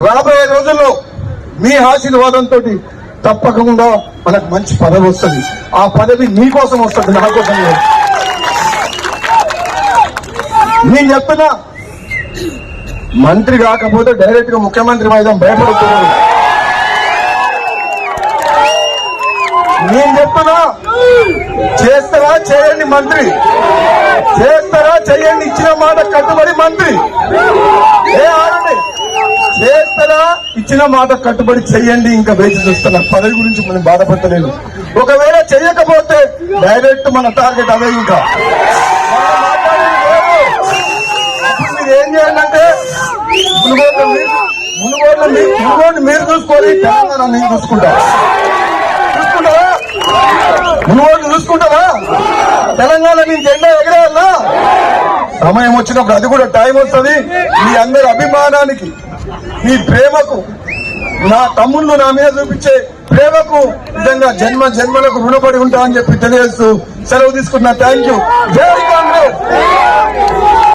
రాబోయే రోజుల్లో మీ ఆశీర్వాదంతో తప్పకుండా మనకు మంచి పదవి వస్తుంది. ఆ పదవి నీ కోసం వస్తుంది నా కోసం నేను చెప్తున్నా మంత్రి కాకపోతే డైరెక్ట్గా ముఖ్యమంత్రి మైదాం భయపడుతున్నాను నేను చెప్తున్నా చేస్తారా చేయండి మంత్రి. చేస్తారా చేయండి ఇచ్చిన మాట కట్టుబడి మంత్రి ఏ ఆడండి చేస్తారా ఇచ్చిన మాట కట్టుబడి చెయ్యండి ఇంకా వేచి చూస్తున్నా పదవి గురించి మనం బాధపడతలేదు ఒకవేళ చెయ్యకపోతే డైరెక్ట్ మన టార్గెట్ అదే ఇంకా. మీరు ఏం చేయాలంటే మునుగోడు మీరు మునుగోడు మీరు చూసుకోవాలి తెలంగాణ నేను చూసుకుంటా. చూసుకుంటావా? మునుగోడు చూసుకుంటావా? తెలంగాణ నేను జెండా ఎగరేయాలా సమయం వచ్చినప్పుడు అది కూడా టైం వస్తుంది. మీ అందరి అభిమానానికి. మీ ప్రేమకు నా తమ్ముళ్ళు నా మీద చూపించే ప్రేమకు నిజంగా జన్మ జన్మలకు రుణపడి ఉంటా అని చెప్పి తెలియజేస్తూ సెలవు తీసుకున్నా థ్యాంక్ యూ. జై కాంగ్రెస్!